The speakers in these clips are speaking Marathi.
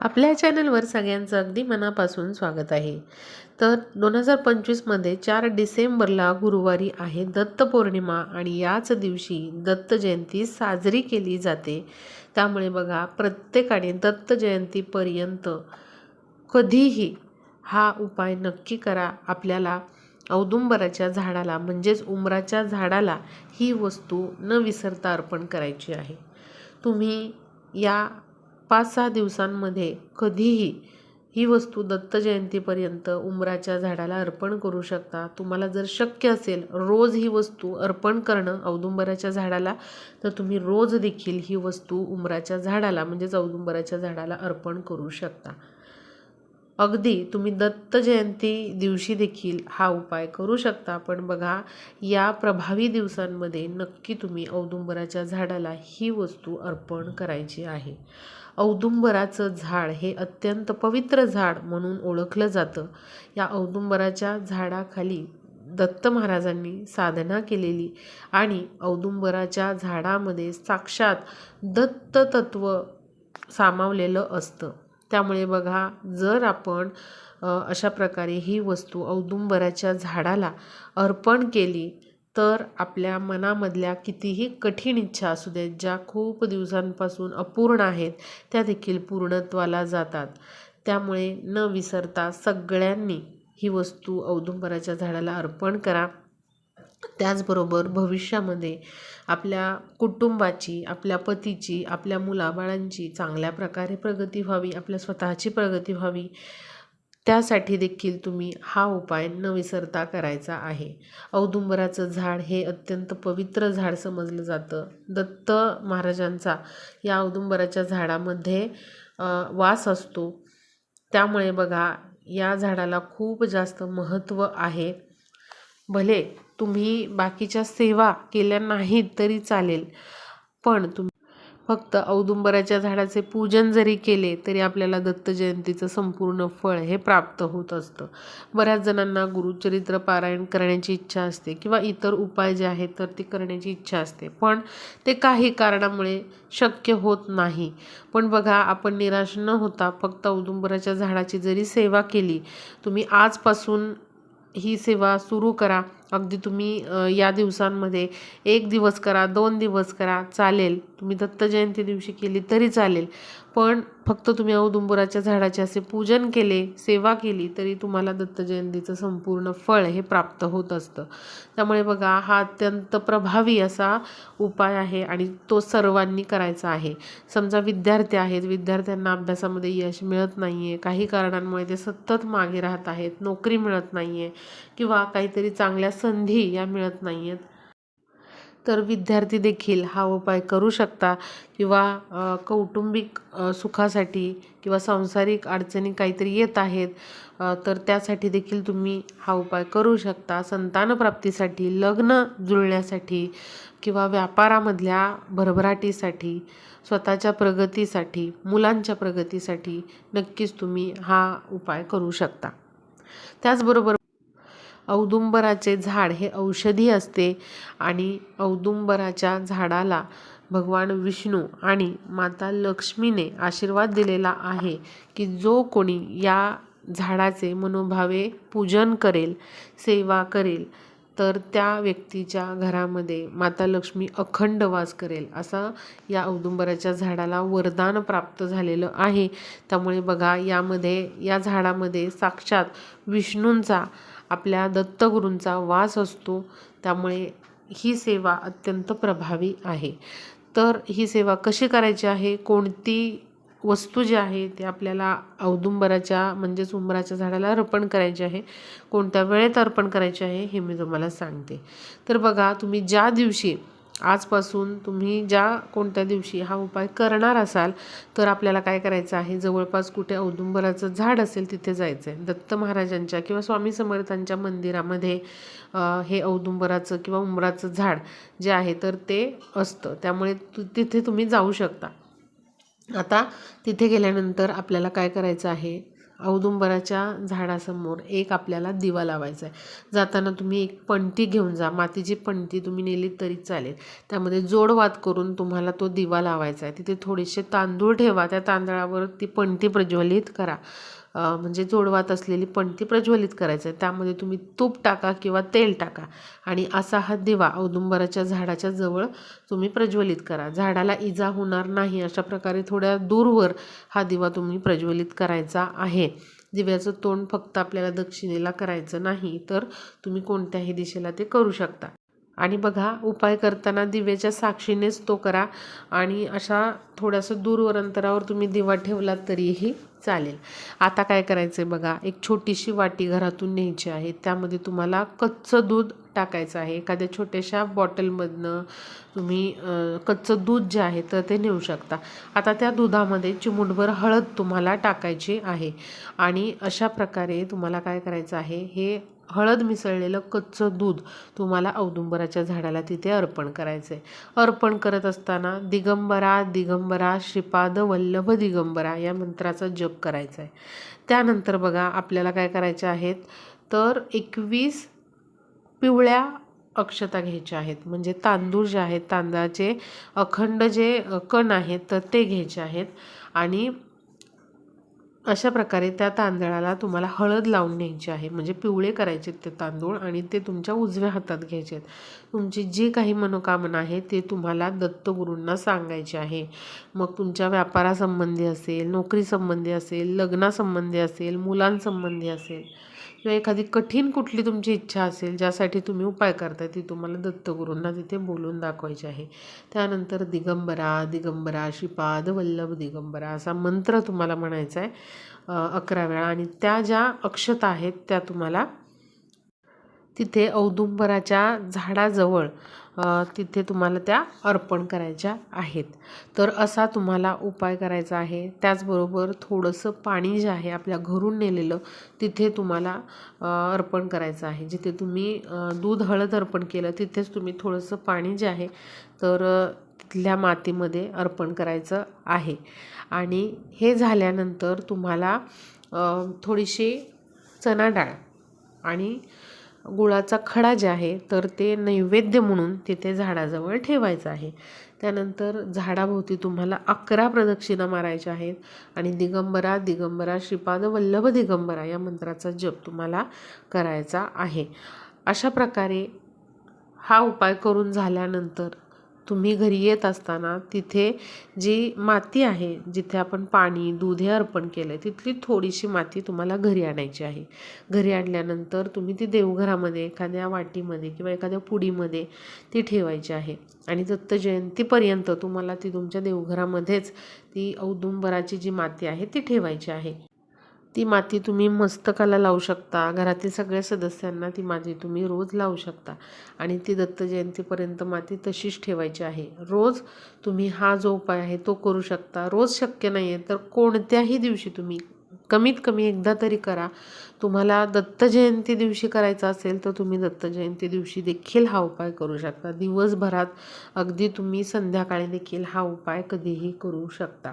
आपल्या चॅनलवर सगळ्यांचं अगदी मनापासून स्वागत आहे. तर दोन हजार पंचवीसमध्ये चार डिसेंबरला गुरुवारी आहे दत्त पौर्णिमा आणि याच दिवशी दत्त जयंती साजरी केली जाते. त्यामुळे बघा प्रत्येकाने दत्त जयंतीपर्यंत कधीही हा उपाय नक्की करा. आपल्याला औदुंबराच्या झाडाला म्हणजेच उमराच्या झाडाला ही वस्तू न विसरता अर्पण करायची आहे. तुम्ही या पाच सहा दिवसांमध्ये कधीही ही वस्तू दत्त जयंतीपर्यंत उंबराच्या झाडाला अर्पण करू शकता. तुम्हाला जर शक्य असेल रोज ही वस्तू अर्पण करणं औदुंबराच्या झाडाला तर तुम्ही रोज देखील ही वस्तू उंबराच्या झाडाला म्हणजेच औदुंबराच्या झाडाला अर्पण करू शकता. अगदी तुम्ही दत्त जयंती दिवशी देखील हा उपाय करू शकता. पण बघा या प्रभावी दिवसांमध्ये नक्की तुम्ही औदुंबराच्या झाडाला ही वस्तू अर्पण करायची आहे. औदुंबराचं झाड हे अत्यंत पवित्र झाड म्हणून ओळखलं जातं. या औदुंबराच्या झाडाखाली दत्त महाराजांनी साधना केलेली आणि औदुंबराच्या झाडामध्ये साक्षात दत्त तत्व सामावलेलं असतं. त्यामुळे बघा जर आपण अशा प्रकारे ही वस्तू औदुंबराच्या झाडाला अर्पण केली तर आपल्या मनामधल्या कितीही कठीण इच्छा असू देत ज्या खूप दिवसांपासून अपूर्ण आहेत त्या देखील पूर्णत्वाला जातात. त्यामुळे न विसरता सगळ्यांनी ही वस्तू औदुंबराच्या झाडाला अर्पण करा. त्याचबरोबर भविष्यामध्ये आपल्या कुटुंबाची आपल्या पतीची आपल्या मुलाबाळांची चांगल्या प्रकारे प्रगती व्हावी आपल्या स्वतःची प्रगती व्हावी त्यासाठी देखील तुम्ही हा उपाय न विसरता करायचा आहे. औदुंबराचं झाड हे अत्यंत पवित्र झाड समजलं जातं. दत्त महाराजांचा या औदुंबराच्या झाडामध्ये वास असतो. त्यामुळे बघा या झाडाला खूप जास्त महत्त्व आहे. भले तुम्ही बाकीच्या सेवा केल्या नाहीत तरी चालेल. पण तुम्ही फक्त औदुंबराच्या झाडाचे पूजन जरी केले तरी आपल्याला दत्त जयंतीचं संपूर्ण फळ हे प्राप्त होत असतं. बऱ्याच जणांना गुरुचरित्र पारायण करण्याची इच्छा असते किंवा इतर उपाय जे आहेत तर ते करण्याची इच्छा असते. पण ते काही कारणामुळे शक्य होत नाही. पण बघा आपण निराश न होता फक्त औदुंबराच्या झाडाची जरी सेवा केली तुम्ही आजपासून ही सेवा सुरू करा. अगदी तुम्ही या दिवसांमध्ये एक दिवस करा दोन दिवस करा चालेल. तुम्ही दत्त जयंती दिवशी केली तरी चालेल. पण फक्त तुम्ही औदुंबराच्या झाडाचे असे पूजन केले सेवा केली तरी तुम्हाला दत्त जयंतीचं संपूर्ण फळ हे प्राप्त होत असतं. त्यामुळे बघा हा अत्यंत प्रभावी असा उपाय आहे आणि तो सर्वांनी करायचा आहे. समजा विद्यार्थी आहेत विद्यार्थ्यांना अभ्यासामध्ये यश मिळत नाही आहे काही कारणांमुळे ते सतत मागे राहत आहेत नोकरी मिळत नाही आहे किंवा काहीतरी चांगल्या संधी या मिळत नाही आहेत तर विद्यार्थी देखील हा उपाय करू शकता किंवा कौटुंबिक सुखासाठी किंवा सांसारिक अडचणी काहीतरी येत आहेत तर त्यासाठी देखील तुम्ही हा उपाय करू शकता. संतानप्राप्तीसाठी लग्न जुळण्यासाठी किंवा व्यापारामधल्या भरभराटीसाठी स्वतःच्या प्रगतीसाठी मुलांच्या प्रगतीसाठी नक्कीच तुम्ही हा उपाय करू शकता. त्याचबरोबर औदुंबराचे झाड हे औषधी असते आणि औदुंबराच्या झाडाला भगवान विष्णू आणि माता लक्ष्मीने आशीर्वाद दिलेला आहे की जो कोणी या झाडाचे मनोभावे पूजन करेल सेवा करेल तर त्या व्यक्तीच्या घरामध्ये माता लक्ष्मी अखंड वास करेल असं या औदुंबराच्या झाडाला वरदान प्राप्त झालेलं आहे. त्यामुळे बघा यामध्ये या झाडामध्ये साक्षात विष्णूंचा आपल्या दत्तगुरूंचा वास असतो त्यामुळे ही सेवा अत्यंत प्रभावी आहे. तर ही सेवा कशी करायची आहे? कोणती वस्तू जी आहे ती आपल्याला औदुंबराच्या म्हणजेच उंबराच्या झाडाला अर्पण करायची आहे कोणत्या वेळेत अर्पण करायची आहे हे मी तुम्हाला सांगते. तर बघा तुम्ही ज्या दिवशी आजपासून तुम्ही ज्या कोणत्या दिवशी हा उपाय करणार असाल तर आपल्याला काय करायचं आहे? जवळपास कुठे औदुंबराचं झाड असेल तिथे जायचं आहे दत्त महाराजांच्या किंवा स्वामी समर्थांच्या मंदिरामध्ये हे औदुंबराचं किंवा उंबराचं झाड जे आहे तर ते असतं. त्यामुळे तिथे तुम्ही जाऊ शकता. आता तिथे गेल्यानंतर आपल्याला काय करायचं आहे? औदुंबराच्या झाडासमोर एक आपल्याला दिवा लावायचा आहे. जाताना तुम्ही एक पणती घेऊन जा. मातीची पणती तुम्ही नेलीत तरी चालेल. त्यामध्ये जोडवात करून तुम्हाला तो दिवा लावायचा आहे. तिथे थोडेसे तांदूळ ठेवा. त्या तांदळावर ती पणती प्रज्वलित करा. म्हणजे जोडवात असलेली पणती प्रज्वलित करायचं आहे त्यामध्ये तुम्ही तूप टाका किंवा तेल टाका आणि असा हा दिवा औदुंबराच्या झाडाच्या जवळ तुम्ही प्रज्वलित करा. झाडाला इजा होणार नाही अशा प्रकारे थोड्या दूरवर हा दिवा तुम्ही प्रज्वलित करायचा आहे. दिव्याचं तोंड फक्त आपल्याला दक्षिणेला करायचं नाही तर तुम्ही कोणत्याही दिशेला ते करू शकता. आणि बघा उपाय करताना दिव्याच्या साक्षीनेच तो करा आणि अशा थोड्यासं दूरवर अंतरावर तुम्ही दिवा ठेवलात तरीही चालेल. आता काय करायचं आहे बघा एक छोटीशी वाटी घरातून न्यायची आहे. त्यामध्ये तुम्हाला कच्चं दूध टाकायचं आहे. एखाद्या छोट्याशा बॉटलमधनं तुम्ही कच्चं दूध जे आहे तर ते नेऊ शकता. आता त्या दुधामध्ये चिमूटभर हळद तुम्हाला टाकायची आहे. आणि अशा प्रकारे तुम्हाला काय करायचं आहे हे हळद मिसळलेलं कच्चं दूध तुम्हाला औदुंबराच्या झाडाला तिथे अर्पण करायचं आहे अर्पण करत असताना दिगंबरा दिगंबरा श्रीपाद वल्लभ दिगंबरा या मंत्राचा जप करायचा आहे त्यानंतर बघा आपल्याला काय करायचे आहेत? तर एकवीस पिवळ्या अक्षता घ्यायच्या आहेत. म्हणजे तांदूळ जे आहेत तांदळाचे अखंड जे कण आहेत तर ते घ्यायचे आहेत. आणि अशा प्रकारे त्या तांदळाला तुम्हाला हळद लावून न्यायची आहे. म्हणजे पिवळे करायचे ते तांदूळ आणि ते तुमच्या उजव्या हातात घ्यायचे आहेत तुमची जी काही मनोकामना आहे ते तुम्हाला दत्तगुरूंना सांगायचे आहे. मग तुमच्या व्यापारासंबंधी असेल नोकरीसंबंधी असेल लग्नासंबंधी असेल मुलांसंबंधी असेल किंवा एखादी कठीण कुठली तुमची इच्छा असेल ज्यासाठी तुम्ही उपाय करताय ती तुम्हाला दत्तगुरूंना तिथे बोलून दाखवायची आहे. त्यानंतर दिगंबरा दिगंबरा श्रीपाद वल्लभ दिगंबरा असा मंत्र तुम्हाला म्हणायचा आहे अकरा वेळा. आणि त्या ज्या अक्षता आहेत त्या तुम्हाला तिथे औदुंबराच्या झाडाजवळ तिथे तुम्हाला त्या अर्पण करायच्या आहेत. तर असा तुम्हाला उपाय करायचा आहे. त्याचबरोबर थोडंसं पाणी जे आहे आपल्या घरून नेलेलं तिथे तुम्हाला अर्पण करायचं आहे. जिथे तुम्ही दूध हळद अर्पण केलं तिथेच तुम्ही थोडंसं पाणी जे आहे तर तिथल्या मातीमध्ये अर्पण करायचं आहे. आणि हे झाल्यानंतर तुम्हाला थोडीशी चणा डाळ आणि गुळाचा खडा जे आहे तर ते नैवेद्य म्हणून तिथे झाडाजवळ ठेवायचं आहे. त्यानंतर झाडाभोवती तुम्हाला अकरा प्रदक्षिणा मारायच्या आहेत आणि दिगंबरा दिगंबरा श्रीपाद वल्लभ दिगंबरा या मंत्राचा जप तुम्हाला करायचा आहे. अशा प्रकारे हा उपाय करून झाल्यानंतर तुम्ही घरी येत असताना तिथे जी माती आहे जिथे आपण पाणी दूध हे अर्पण केलं आहे तिथली थोडीशी माती तुम्हाला घरी आणायची आहे. घरी आणल्यानंतर तुम्ही ती देवघरामध्ये एखाद्या वाटीमध्ये किंवा एखाद्या पुडीमध्ये ती ठेवायची आहे. आणि दत्त जयंतीपर्यंत तुम्हाला ती तुमच्या देवघरामध्येच ती औदुंबराची जी माती आहे ती ठेवायची आहे. ती माती तुम्ही मस्तकाला लावू शकता. घरातील सगळ्या सदस्यांना ती माती तुम्ही रोज लावू शकता. आणि ती दत्त जयंतीपर्यंत माती तशीच ठेवायची आहे. रोज तुम्ही हा जो उपाय आहे तो करू शकता. रोज शक्य नाही आहे तर कोणत्याही दिवशी तुम्ही कमीत कमी एकदा तरी करा. तुम्हाला दत्त जयंती दिवशी करायचा असेल तर तुम्ही दत्त जयंती दिवशी देखील हा उपाय करू शकता. दिवसभरात अगदी तुम्ही संध्याकाळी देखील हा उपाय कधीही करू शकता.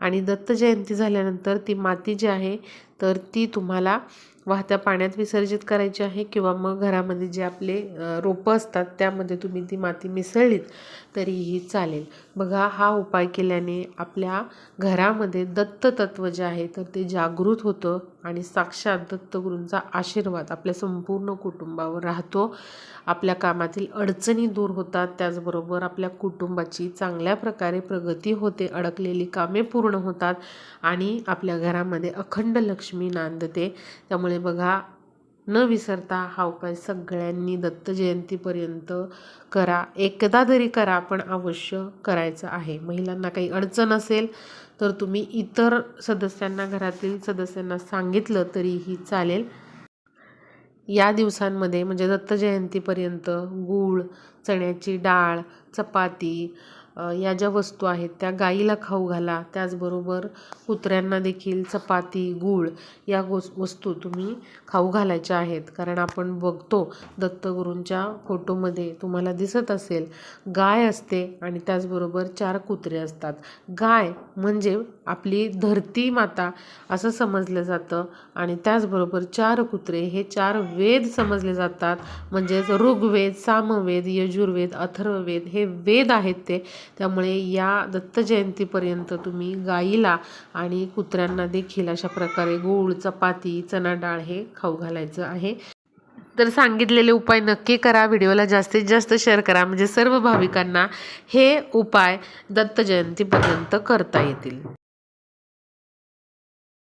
आणि दत्त जयंती झाल्यानंतर ती माती जी आहे तर ती तुम्हाला वाहत्या पाण्यात विसर्जित करायची आहे किंवा मग घरामध्ये जे आपले रोपं असतात त्यामध्ये तुम्ही ती माती मिसळलीत तरीही चालेल. बघा हा उपाय केल्याने आपल्या घरामध्ये दत्त तत्व जे आहे तर ते जागृत होतं. आणि साक्षात दत्तगुरूंचा आशीर्वाद आपल्या संपूर्ण कुटुंबावर राहतो. आपल्या कामातील अडचणी दूर होतात. त्याचबरोबर आपल्या कुटुंबाची चांगल्या प्रकारे प्रगती होते. अडकलेली कामे पूर्ण होतात आणि आपल्या घरामध्ये अखंड लक्ष्मी नांदते. त्यामुळे बघा न विसरता हा उपाय सगळ्यांनी दत्त जयंतीपर्यंत करा. एकदा तरी करा पण अवश्य करायचं आहे. महिलांना काही अडचण असेल तर तुम्ही इतर सदस्यांना घरातील सदस्यांना सांगितलं तरीही चालेल. या दिवसांमध्ये म्हणजे दत्त जयंतीपर्यंत गूळ चण्याची डाळ चपाती या ज्या वस्तू आहेत त्या गाईला खाऊ घाला. त्याचबरोबर कुत्र्यांना देखील चपाती गूळ या गोस वस्तू तुम्ही खाऊ घालायच्या आहेत. कारण आपण बघतो दत्तगुरूंच्या फोटोमध्ये तुम्हाला दिसत असेल गाय असते आणि त्याचबरोबर चार कुत्रे असतात. गाय म्हणजे आपली धरती माता असं समजलं जातं आणि त्याचबरोबर चार कुत्रे हे चार वेद समजले जातात. म्हणजेच ऋग्वेद सामवेद यजुर्वेद अथर्ववेद हे वेद आहेत ते. त्यामुळे या दत्त जयंतीपर्यंत तुम्ही गाईला आणि कुत्र्यांना देखील अशा प्रकारे गूळ चपाती चणा डाळ हे खाऊ घालायचं आहे. तर सांगितलेले उपाय नक्की करा व्हिडिओला जास्तीत जास्त शेअर करा. म्हणजे सर्व भाविकांना हे उपाय दत्त जयंतीपर्यंत करता येतील.